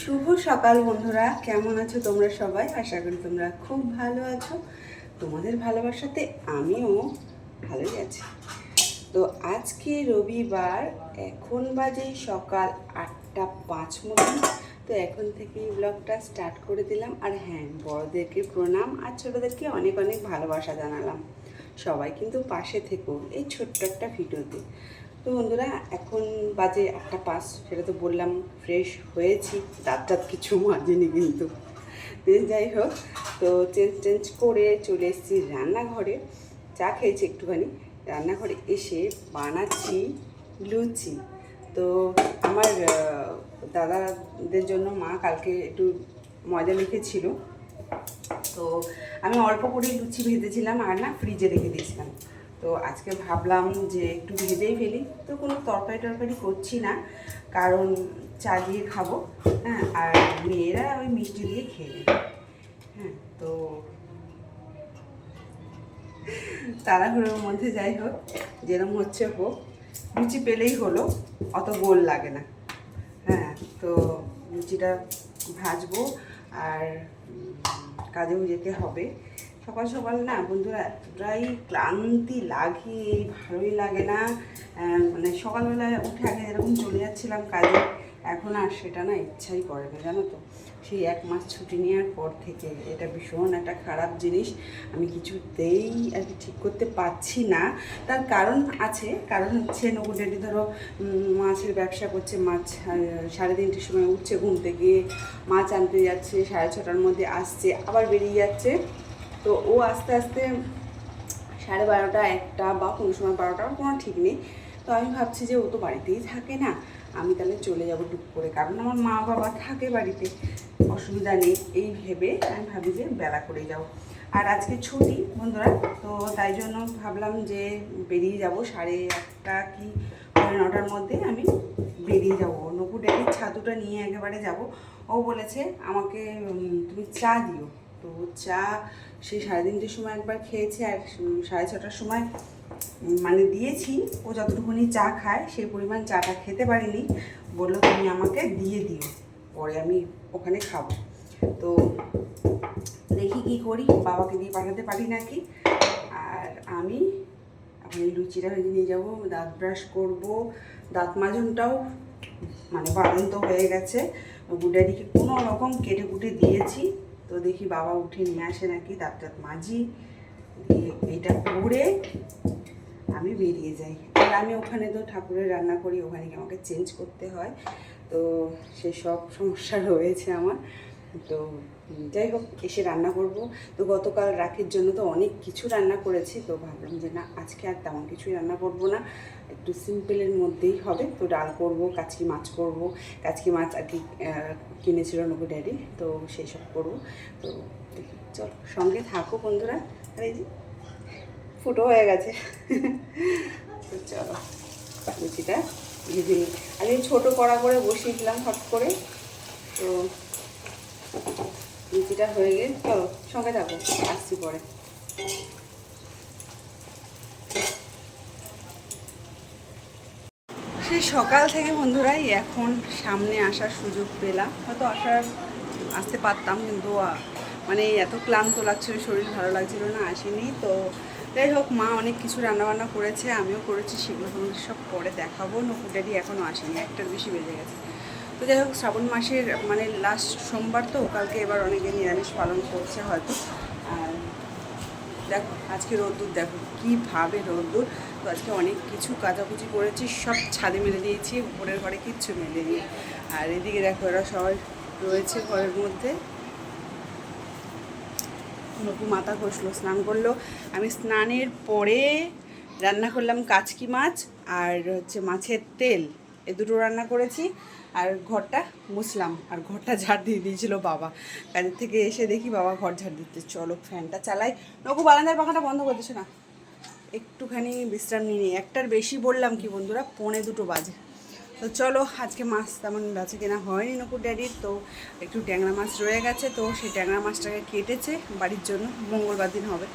শুভ সকাল বন্ধুরা, কেমন আছো তোমরা সবাই? আশা করি তোমরা খুব ভালো আছো। তোমাদের ভালোবাসাতে আমিও ভালোই আছি। তো আজকে রবিবার, এখন বাজে সকাল আটটা পাঁচ মতন। তো এখন থেকেই ব্লগটা স্টার্ট করে দিলাম। আর হ্যাঁ বড়দেরকে প্রণাম আর ছোটোদেরকে অনেক অনেক ভালোবাসা জানালাম। সবাই কিন্তু পাশে থেকো এই ছোট্ট একটা ভিডিওতে। তো বন্ধুরা, এখন বাজে একটা পাস সেটা তো বললাম ফ্রেশ হয়েছি। দাঁত টাত কিছু মাজেনি কিন্তু। যাই হোক, তো চেঞ্জ টেঞ্জ করে চলে এসেছি রান্নাঘরে। চা খেয়েছি একটুখানি। রান্নাঘরে এসে বানাচ্ছি লুচি। তো আমার দাদাদের জন্য মা কালকে একটু ময়দা লিখেছিল তো আমি অল্প করে লুচি ভেজেছিলাম, আর না ফ্রিজে রেখে দিয়েছিলাম। তো আজকে ভাবলাম যে একটু ভেজেই ফেলি। তো কোনো তরকারি টরকারি করছি না, কারণ চা দিয়ে খাব হ্যাঁ আর মেয়েরা ওই মিষ্টি দিয়ে খেয়ে নেবে হ্যাঁ তো তাড়াহুড়োর মধ্যে যাই হোক যেরকম হচ্ছে হোক, লুচি পেলেই হলো, অত গোল লাগে না হ্যাঁ তো লুচিটা ভাজবো, আর কাজেও যেতে হবে সকাল সকাল না বন্ধুরা এতটাই ক্লান্তি লাগে, ভালোই লাগে না। মানে সকালবেলায় উঠে আগে এরকম চলে যাচ্ছিলাম কাজে, এখন আর সেটা না ইচ্ছাই করে না, জানো তো। সেই এক মাস ছুটি নেওয়ার পর থেকে এটা ভীষণ একটা খারাপ জিনিস। আমি কিছুতেই আর কি ঠিক করতে পারছি না। তার কারণ আছে, কারণ হচ্ছে নকুর ডেডি ধরো মাছের ব্যবসা করছে, মাছ সাড়ে তিনটের সময় উঠছে ঘুম থেকে, মাছ আনতে যাচ্ছে, সাড়ে ছটার মধ্যে আসছে, আবার বেরিয়ে যাচ্ছে। তো ও আস্তে আস্তে সাড়ে বারোটা একটা বা কোনো সময় বারোটা কোনো ঠিক নেই। তো আমি ভাবছি যে ও তো বাড়িতেই থাকে না, আমি তাহলে চলে যাব টুক করে। কারণ আমার মা বাবা থাকে বাড়িতে, অসুবিধা নেই। এই ভেবে আমি ভাবি যে বেলা করে যাও আর আজকে ছুটি বন্ধুরা, তো তাই জন্য ভাবলাম যে বেরিয়ে যাব সাড়ে আটটা কি সাড়ে নটার মধ্যে আমি বেরিয়ে যাব। নকুর ড্যাডির ছাতুটা নিয়ে একেবারে যাব। ও বলেছে আমাকে তুমি চা দিও। তো চা সেই সাড়ে তিনটের সময় একবার খেয়েছে আর সাড়ে ছটার সময় মানে দিয়েছি। ও যতটুকুনি চা খায়, সেই পরিমাণ চাটা খেতে পারিনি। বলল, তুমি আমাকে দিয়ে দিও, পরে আমি ওখানে খাব। তো দেখি কি করি, বাবাকে দিয়ে পাঠাতে পারি নাকি। আর আমি এই লুচিটা ভেজে নিয়ে যাব, দাঁত ব্রাশ করব। দাঁত মাজনটাও মানে বাড়ন্ত হয়ে গেছে। গুডারিকে কোনো রকম কেটে কুটে দিয়েছি। তো দেখি বাবা উঠে নিয়ে আসে নাকি দাঁত টাত মাজি। এটা করে আমি বেরিয়ে যাই। আর আমি ওখানে তো ঠাকুরের রান্না করি, ওখানে গিয়ে আমাকে চেঞ্জ করতে হয়। তো সে সব সমস্যা রয়েছে আমার। তো যাই হোক, এসে রান্না করব। তো গতকাল রাখির জন্য তো অনেক কিছু রান্না করেছি, তো ভাবলাম যে না, আজকে আর তেমন কিছুই রান্না করব না। একটু সিম্পলের মধ্যেই হবে। তো ডাল করব, কাচকি মাছ করব। কাচকি মাছ আর কি কিনেছিল নবু ড্যাডি, তো সেই সব করব। তো দেখি, চলো সঙ্গে থাকো বন্ধুরা। আর এই যে, ফুটো হয়ে গেছে। তো চলো, লুচিটা ভেজে নিই। আর এই ছোটো কড়া করে বসিয়ে দিলাম হট করে। তো লুচিটা হয়ে গেলে, চলো সঙ্গে থাকো, আসছি পরে। সেই সকাল থেকে বন্ধুরাই এখন সামনে আসার সুযোগ পেলাম। হয়তো আসার, আসতে পারতাম কিন্তু মানে এত ক্লান্ত লাগছিল, শরীর ভালো লাগছিল না, আসেনি। তো যাই হোক, মা অনেক কিছু রান্নাবান্না করেছে, আমিও করেছি, সেগুলো তোমাদের সব পরে দেখাবো। নকুটারি এখনও আসেনি, একটার বেশি বেজে গেছে। তো যাই হোক, শ্রাবণ মাসের মানে লাস্ট সোমবার তো, কালকে এবার অনেকে নিরামিষ পালন করছে হয়তো। দেখো, আজকে রোদ্দুর দেখো কীভাবে রোদ্দুর। তো আজকে অনেক কিছু কাচাকুচি করেছি, সব ছাদে মেলে দিয়েছি, উপরের ঘরে কিচ্ছু মেলে নিয়ে আর এদিকে দেখো, এরা সবাই রয়েছে ঘরের মধ্যে। নকু মাথা ঘষলো, স্নান করল। আমি স্নানের পরে রান্না করলাম কাচকি মাছ আর হচ্ছে মাছের তেল। এ দুটো রান্না করেছি। আর ঘরটা মুছলাম, আর ঘরটা ঝাড় দিয়ে দিয়েছিল বাবা। কাজের থেকে এসে দেখি বাবা ঘর ঝাড় দিতে চলো ফ্যানটা চালাই। নকু বারান্দার পাখাটা বন্ধ করে দিছো না। একটুখানি বিশ্রাম নিয়ে নিই। একটার বেশি বললাম কি বন্ধুরা? পৌনে দুটো বাজে। তো চলো, আজকে মাছ তেমন বেঁচে কেনা হয়নি নকুর ড্যাডির। তো একটু ট্যাংরা মাছ রয়ে গেছে। তো সেই ট্যাংরা মাছটাকে কেটেছে। বাড়ির জন্য মঙ্গলবার দিন হবে।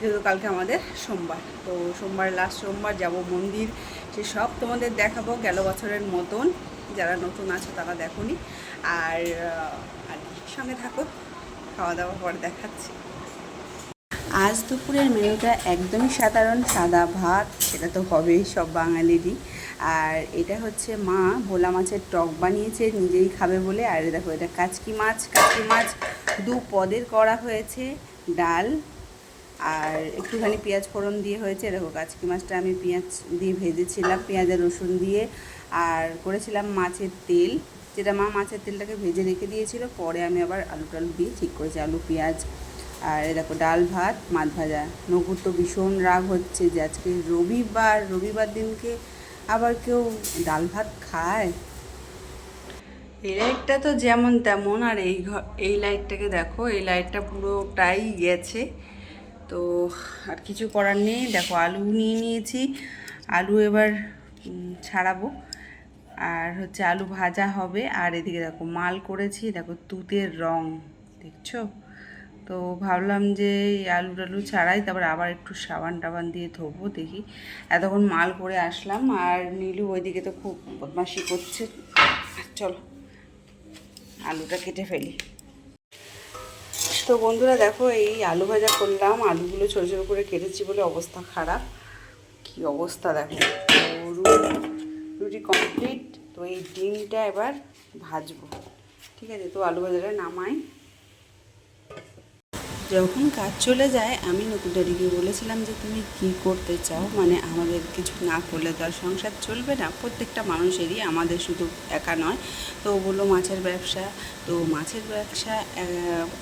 যেহেতু কালকে আমাদের সোমবার। তো সোমবার, লাস্ট সোমবার যাব মন্দির, সে সব তোমাদের দেখাবো গেল বছরের মতন। যারা নতুন আছো তারা দেখোনি। আর আর সঙ্গে থাকো খাওয়া দাওয়া পরে দেখাচ্ছি। আজ দুপুরের মেনুটা একদমই সাধারণ, সাদা ভাত, সেটা তো হবেই সব বাঙালিরই। আর এটা হচ্ছে মা ভোলা মাছের টক বানিয়েছে, নিজেই খাবে বলে। আর দেখো, এটা কাচকি মাছ কাচকি মাছ, দু পদের করা হয়েছে, ডাল আর একটুখানি পেঁয়াজ ফোড়ন দিয়ে হয়েছে। দেখো, কাচকি মাছটা আমি পেঁয়াজ দিয়ে ভেজেছিলাম, পেঁয়াজের রসুন দিয়ে। আর করেছিলাম মাছের তেল, যেটা মা মাছের তেলটাকে ভেজে রেখে দিয়েছিল। পরে আমি আবার আলু টালু দিয়ে ঠিক করেছি, আলু, পেঁয়াজ আর দেখো ডাল ভাত, মাছ ভাজা। নকুর তো ভীষণ রাগ হচ্ছে যে আজকে রবিবার রবিবার দিনকে আবার কেউ ডাল ভাত খায়? এই লাইটটা তো যেমন তেমন, আর এই এই লাইটটাকে দেখো, এই লাইটটা পুরোটাই গেছে। তো আর কিছু করার নেই। দেখো আলু নিয়ে নিয়েছি, আলু এবার ছাড়াবো। আর হচ্ছে আলু ভাজা হবে। আর এদিকে দেখো, মাল করেছি, দেখো তুতের রং, দেখছ? তো ভাবলাম যে এই আলু টালু ছাড়াই তারপর আবার একটু সাবান টাবান দিয়ে ধোবো, দেখি। এতক্ষণ মাল করে আসলাম, আর নীলু ওইদিকে তো খুব বদমাশি করছে। চলো, আলুটা কেটে ফেলি। তো বন্ধুরা দেখো, এই আলু ভাজা করলাম, আলুগুলো ছোটো ছোটো করে কেটেছি বলে অবস্থা খারাপ। কি অবস্থা দেখো রুটি কমপ্লিট তো এই ডিমটা এবার ভাজবো। ঠিক আছে, তো আলু ভাজাটা নামাই। যখন কাজ চলে যায়, আমি নকুটারিকে বলেছিলাম যে, তুমি কি করতে চাও? মানে আমাদের কিছু না করলে তো আর সংসার চলবে না। প্রত্যেকটা মানুষেরই আমাদের শুধু একা নয়। তো বলল, মাছের ব্যবসা। তো মাছের ব্যবসা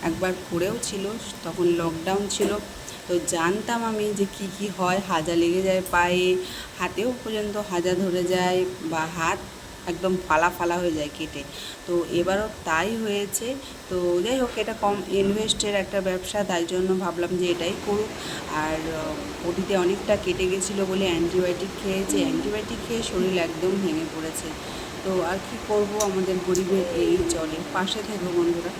একবার করেও ছিল। তখন লকডাউন ছিল। তো জানতাম আমি যে কি কি হয়, হাজা লেগে যায় পায়ে, হাতেও পর্যন্ত হাজা ধরে যায় বা হাত একদম ফালা ফালা হয়ে যায় কেটে। তো এবারও তাই হয়েছে। তো যাই হোক, এটা কম ইনভেস্টের একটা ব্যবসা, তাই জন্য ভাবলাম যে এটাই করুক। আর ওটিতে অনেকটা কেটে গেছিল বলে অ্যান্টিবায়োটিক খেয়েছে। অ্যান্টিবায়োটিক খেয়ে শরীর একদম ভেঙে পড়েছে। তো আর কি করব আমাদের গরিবের এই চলে পাশে থেকো বন্ধুরা।